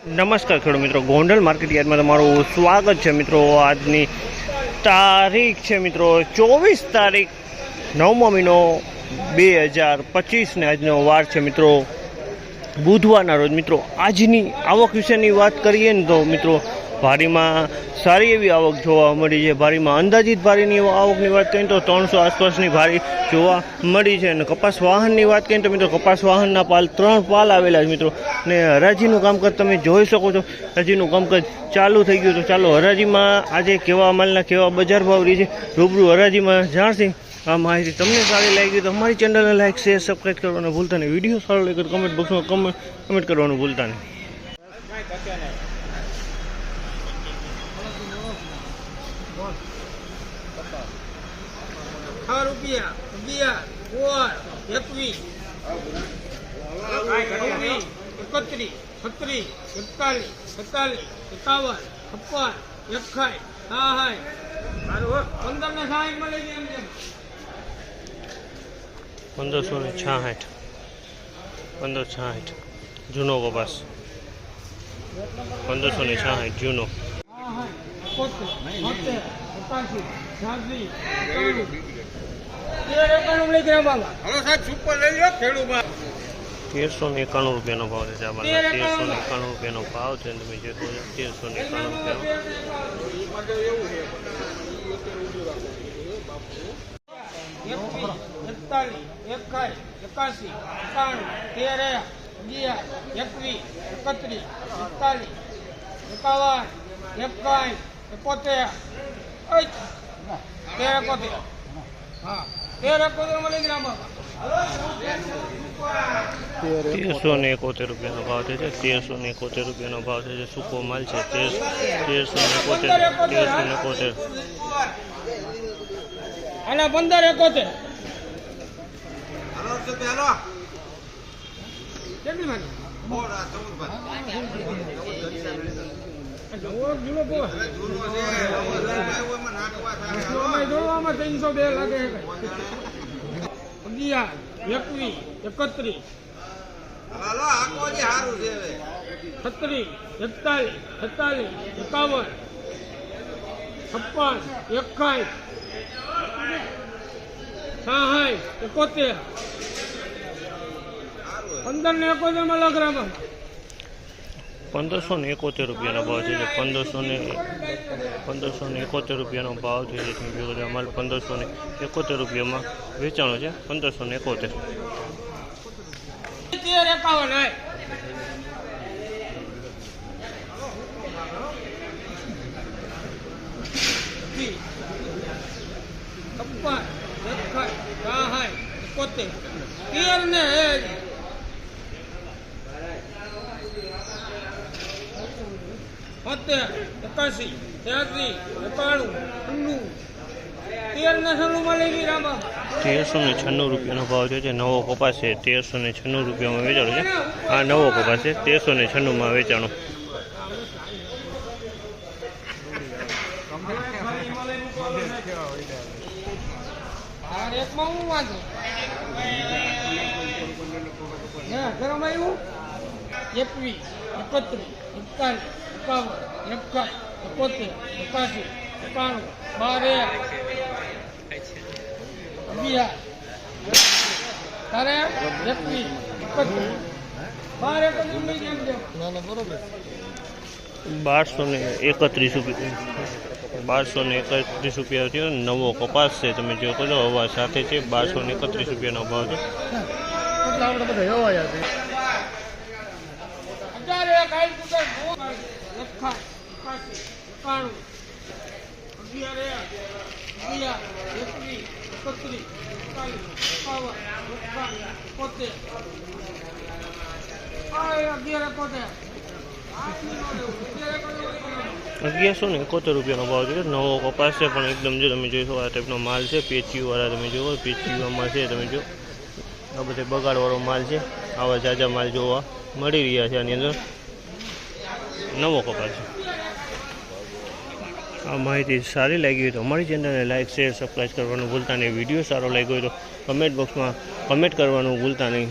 નમસ્કાર ખેડૂત મિત્રો. ગોંડલ માર્કેટ યાર્ડમાં તમારું સ્વાગત છે મિત્રો. આજની તારીખ છે મિત્રો ચોવીસ તારીખ નવમો મહિનો બે હજાર પચીસને આજનો વાર છે મિત્રો. બુધવારના રોજ મિત્રો આજની આવક વિશેની વાત કરીએ ને તો મિત્રો ભારીમાં સારી એવી આવક જોવા મળી છે. ભારીમાં અંદાજિત ભારીની આવકની વાત કરીએ તો ત્રણસો આસપાસની ભારી જોવા મળી છે. અને કપાસ વાહનની વાત કરીએ તો મિત્રો કપાસ વાહનના પાલ ત્રણ પાલ આવેલા છે મિત્રો. ને હરાજીનું કામકાજ તમે જોઈ શકો છો. હરાજીનું કામકાજ ચાલુ થઈ ગયું તો ચાલો હરાજીમાં આજે કેવા માલના કેવા બજાર ભાવ રહી છે રૂબરૂ હરાજીમાં જાણશી. આ માહિતી તમને સારી લાગી તો અમારી ચેનલને લાઈક શેર સબસ્ક્રાઈબ કરવાનું ભૂલતા નહીં. વીડિયો સારો લાગે તો કમેન્ટ બોક્સમાં કમેન્ટ કમેન્ટ કરવાનું ભૂલતા નહીં છ રૂપિયા અગિયાર સોળ એકવીસ ઓગણીસ એકત્રીસ છત્રીસ એકતાલીસ સત્તાલીસ એકાવન છપ્પન પંદર ને સાહીઠ મળી એમ પંદરસો ને છાસઠ પંદર છાસઠ જૂનો કપાસ પંદરસો ને છાસઠ જૂનો. હા હા છ્યાસી, એકાણું. તેર એકાણું મળી ગયા બાબા તેરસો ને એકાણું રૂપિયાનો ભાવ છે ચાવલના તેરસો ને એકાણું રૂપિયાનો ભાવ છે તમે જે કહો છો તેરસો ને એકાણું એકાઈ, એકાશી, એકાણું, તેર, અગિયાર, એકવીસ, એકત્રીસ, એકતાલીસ, એકાવન, એકાઈ, એકોતેર, તેર એકોતેર. હા, તેરસો ને એકોતેર રૂપિયાનો ભાવ છે. તેરસો ને એકોતેર રૂપિયાનો ભાવ છે. સૂકો માલ છે. તેર તેરસો ને એકોતેર. તેરસો ને એકોતેર. અને પંદર એકોતેર. કેટલી જોવામાં ત્રણસો બે લાગે અગિયાર એકવીસ એકત્રીસ છત્રીસ એકતાલીસ છેતાલીસ એકાવન છપ્પન એકાઈસ સાહીઠ એકોતેર. પંદર ને એકોતેરમાં લખ રામા પંદરસો ને એકોતેર રૂપિયાનો ભાવ છે પંદરસો ને પંદરસો ને એકોતેર રૂપિયાનો ભાવ છે, જે તમે જોયો અમારે પંદરસો ને એકોતેર રૂપિયામાં વેચાણો છે પંદરસો ને એકોતેર. એકોતેર તેર ને બોતેર એકાસી ત્યાસી એકાણું ઠંડુ તેર ને સણું ગઈ રામા. તેરસો ને છન્નું રૂપિયાનો ભાવ છે. જે નવો કપાસ છે. તેરસો ને છન્નું રૂપિયામાં વેચાણો છે. આ નવો કપાસ છે. તેરસો ને છન્નુંમાં વેચાણો. એકમાં હું વાંધો? એકવીસ એકત્રીસ એકતાલીસ. એકાવન એકાઈ એકોતેર એકાશી એકાણું બાર એક અગિયાર તારે એકવીસ એકત્રીસ બાર એકત્રીસ લઈ જેમ જેમ બારસો ને એકત્રીસ રૂપિયા બારસો ને એકત્રીસ રૂપિયા થયો નવો કપાસ છે તમે જો કહો છો હવા સાથે છે બારસો ને એકત્રીસ રૂપિયાનો ભાવ છે હજાર એક આઈ અગિયારસો ને એકોતેર રૂપિયાનો ભાવ છે નવો કપાસ છે, પણ એકદમ જો તમે જોઈશો આ ટાઈપનો માલ છે. પેચીવાળા તમે જુઓ પેચીવામાં છે, તમે જો આ બધે બગાડવાળો માલ છે. આવા જાજા માલ જોવા મળી રહ્યા છે આની અંદર. નવો કપાસ આ માહિતી સારી લાગી હોય તો અમારી ચેનલને લાઈક શેર સબસ્ક્રાઈબ કરવાનું ભૂલતા નહીં. વીડિયો સારો લાગ્યો હોય તો કમેન્ટ બોક્સમાં કમેન્ટ કરવાનું ભૂલતા નહીં.